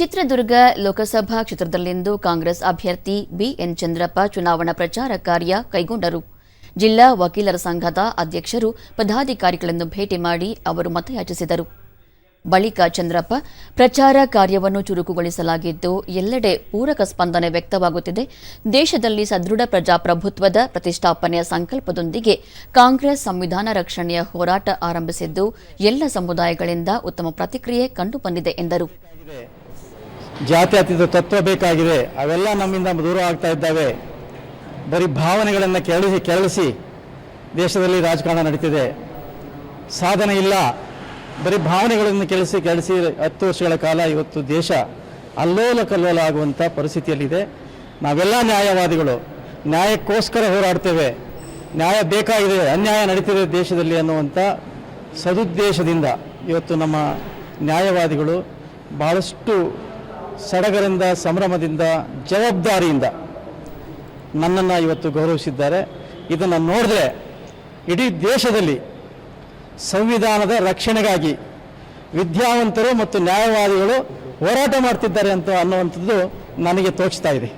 ಚಿತ್ರದುರ್ಗ ಲೋಕಸಭಾ ಕ್ಷೇತ್ರದಲ್ಲಿಂದು ಕಾಂಗ್ರೆಸ್ ಅಭ್ಯರ್ಥಿ ಬಿಎನ್ ಚಂದ್ರಪ್ಪ ಚುನಾವಣಾ ಪ್ರಚಾರ ಕಾರ್ಯ ಕೈಗೊಂಡರು. ಜಿಲ್ಲಾ ವಕೀಲರ ಸಂಘದ ಅಧ್ಯಕ್ಷರು ಪದಾಧಿಕಾರಿಗಳನ್ನು ಭೇಟಿ ಮಾಡಿ ಅವರು ಮತಯಾಚಿಸಿದರು. ಬಳಿಕ ಚಂದ್ರಪ್ಪ, ಪ್ರಚಾರ ಕಾರ್ಯವನ್ನು ಚುರುಕುಗೊಳಿಸಲಾಗಿದ್ದು ಎಲ್ಲೆಡೆ ಪೂರಕ ಸ್ಪಂದನೆ ವ್ಯಕ್ತವಾಗುತ್ತಿದೆ. ದೇಶದಲ್ಲಿ ಸದೃಢ ಪ್ರಜಾಪ್ರಭುತ್ವದ ಪ್ರತಿಷ್ಠಾಪನೆಯ ಸಂಕಲ್ಪದೊಂದಿಗೆ ಕಾಂಗ್ರೆಸ್ ಸಂವಿಧಾನ ರಕ್ಷಣೆಯ ಹೋರಾಟ ಆರಂಭಿಸಿದ್ದು ಎಲ್ಲ ಸಮುದಾಯಗಳಿಂದ ಉತ್ತಮ ಪ್ರತಿಕ್ರಿಯೆ ಕಂಡುಬಂದಿದೆ ಎಂದರು. ಜಾತ್ಯತೀತ ತತ್ವ ಬೇಕಾಗಿದೆ. ಅವೆಲ್ಲ ನಮ್ಮಿಂದ ದೂರ ಆಗ್ತಾ ಇದ್ದಾವೆ. ಬರೀ ಭಾವನೆಗಳನ್ನು ಕೆಳಸಿ ಕೆಳಸಿ ದೇಶದಲ್ಲಿ ರಾಜಕಾರಣ ನಡೀತಿದೆ. ಸಾಧನೆ ಇಲ್ಲ. ಬರೀ ಭಾವನೆಗಳನ್ನು ಕೆಳಸಿ ಕೆಳಸಿ ಹತ್ತು ವರ್ಷಗಳ ಕಾಲ ಇವತ್ತು ದೇಶ ಅಲ್ಲೋಲ ಕಲ್ಲೋಲ ಆಗುವಂಥ ಪರಿಸ್ಥಿತಿಯಲ್ಲಿದೆ. ನಾವೆಲ್ಲ ನ್ಯಾಯವಾದಿಗಳು. ನ್ಯಾಯಕ್ಕೋಸ್ಕರ ಹೋರಾಡ್ತೇವೆ. ನ್ಯಾಯ ಬೇಕಾಗಿದೆ, ಅನ್ಯಾಯ ನಡೀತಿದೆ ದೇಶದಲ್ಲಿ ಅನ್ನುವಂಥ ಸದುದ್ದೇಶದಿಂದ ಇವತ್ತು ನಮ್ಮ ನ್ಯಾಯವಾದಿಗಳು ಬಹಳಷ್ಟು ಸಡಗರಿಂದ, ಸಂಭ್ರಮದಿಂದ, ಜವಾಬ್ದಾರಿಯಿಂದ ನನ್ನನ್ನು ಇವತ್ತು ಗೌರವಿಸಿದ್ದಾರೆ. ಇದನ್ನು ನೋಡಿದ್ರೆ ಇಡೀ ದೇಶದಲ್ಲಿ ಸಂವಿಧಾನದ ರಕ್ಷಣೆಗಾಗಿ ವಿದ್ಯಾವಂತರು ಮತ್ತು ನ್ಯಾಯವಾದಿಗಳು ಹೋರಾಟ ಮಾಡ್ತಿದ್ದಾರೆ ಅಂತ ಅನ್ನುವಂಥದ್ದು ನನಗೆ ತೋಚ್ತಾ ಇದೆ.